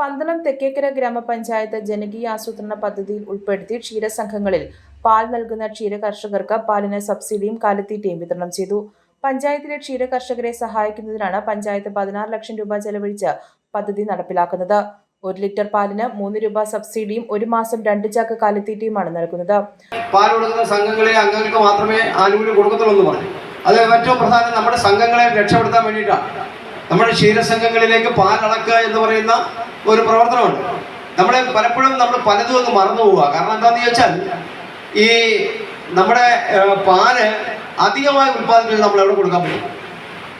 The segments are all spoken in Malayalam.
പന്തളം തെക്കേക്കര ഗ്രാമപഞ്ചായത്ത് ജനകീയ ആസൂത്രണ പദ്ധതിയിൽ ഉൾപ്പെടുത്തി ക്ഷീരസംഘങ്ങളിൽ പാൽ നൽകുന്ന ക്ഷീര കർഷകർക്ക് പാലിന് സബ്സിഡിയും കാലിത്തീറ്റയും വിതരണം ചെയ്തു. പഞ്ചായത്തിലെ ക്ഷീര കർഷകരെ സഹായിക്കുന്നതിനാണ് പഞ്ചായത്ത് പതിനാറ് ലക്ഷം രൂപ ചെലവഴിച്ച് പദ്ധതി നടപ്പിലാക്കുന്നത്. ഒരു ലിറ്റർ പാലിന് മൂന്ന് രൂപ സബ്സിഡിയും ഒരു മാസം രണ്ട് ചാക്ക് കാലിത്തീറ്റയുമാണ് നൽകുന്നത്. പാൽ സംഘങ്ങളിലെ അംഗങ്ങൾക്ക് മാത്രമേ ആനുകൂല്യം കൊടുക്കത്തുള്ളൂ എന്ന് പറഞ്ഞു. അത് ഏറ്റവും പ്രധാനം നമ്മുടെ സംഘങ്ങളെ രക്ഷപ്പെടുത്താൻ വേണ്ടിയിട്ടാണ്. നമ്മുടെ ക്ഷീരസംഘങ്ങളിലേക്ക് പാൽ അളക്കുക എന്ന് പറയുന്ന ഒരു പ്രവർത്തനമുണ്ട്. നമ്മളെ പലപ്പോഴും നമ്മൾ പലതും ഒന്ന് മറന്നു പോവുക. കാരണം എന്താണെന്ന് ചോദിച്ചാൽ ഈ നമ്മുടെ പാൽ അധികമായി ഉൽപ്പാദിപ്പിച്ച് നമ്മൾ എവിടെ കൊടുക്കാൻ പറ്റും?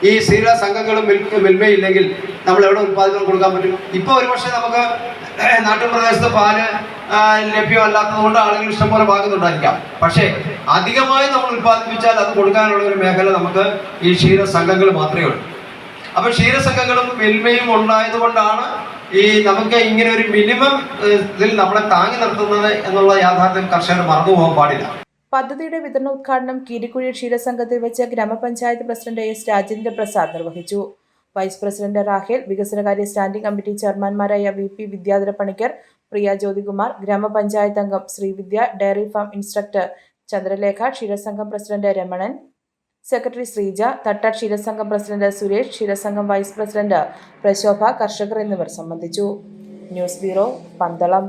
ഈ സ്ഥിര സംഘങ്ങളും മിൽമയില്ലെങ്കിൽ നമ്മൾ എവിടെ ഉൽപ്പാദിപ്പിക്കാൻ കൊടുക്കാൻ പറ്റും? ഇപ്പോൾ ഒരുപക്ഷെ നമുക്ക് നാട്ടുപ്രദേശത്ത് പാൽ ലഭ്യമല്ലാത്തത് കൊണ്ട് ആളുകൾ ഇഷ്ടംപോലെ വാങ്ങുന്നുണ്ടായിരിക്കാം. പക്ഷേ അധികമായി നമ്മൾ ഉൽപ്പാദിപ്പിച്ചാൽ അത് കൊടുക്കാനുള്ള ഒരു മേഖല നമുക്ക് ഈ ക്ഷീര സംഘങ്ങൾ മാത്രമേ ഉള്ളൂ. അപ്പൊ ക്ഷീരസംഘങ്ങളും മെൽമയും ഉണ്ടായത് കൊണ്ടാണ് ഈ നമുക്ക് ഇങ്ങനെ ഒരു മിനിമം ഇതിൽ നമ്മളെ താങ്ങി നിർത്തുന്നത് എന്നുള്ള യാഥാർത്ഥ്യം കർഷകർ മറന്നു പോകാൻ പാടില്ല. പദ്ധതിയുടെ വിതരണോദ്ഘാടനം കീരിക്കുഴി ക്ഷീരസംഘത്തിൽ വെച്ച് ഗ്രാമപഞ്ചായത്ത് പ്രസിഡന്റ് എസ് രാജേന്ദ്ര പ്രസാദ് നിർവഹിച്ചു. വൈസ് പ്രസിഡന്റ് റാഹേൽ വികസനകാര്യ സ്റ്റാൻഡിംഗ് കമ്മിറ്റി ചെയർമാൻമാരായ വി പി വിദ്യാധര പണിക്കർ പ്രിയ ജ്യോതികുമാർ ഗ്രാമപഞ്ചായത്ത് അംഗം Sreevidya dairy farm instructor Chandralekha ക്ഷീരസംഘം president Ramanan secretary Sreeja Thatta ക്ഷീരസംഘം പ്രസിഡന്റ് സുരേഷ് ക്ഷീരസംഘം വൈസ് പ്രസിഡന്റ് പ്രശോഭ കർഷകർ എന്നിവർ സംബന്ധിച്ചു. News bureau Pandalam.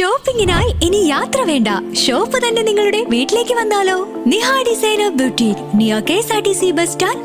ഷോപ്പിംഗിനായി ഇനി യാത്ര വേണ്ട. ഷോപ്പ് തന്നെ നിങ്ങളുടെ വീട്ടിലേക്ക് വന്നാലോ? Niha designer beauty near K S R T C bus stand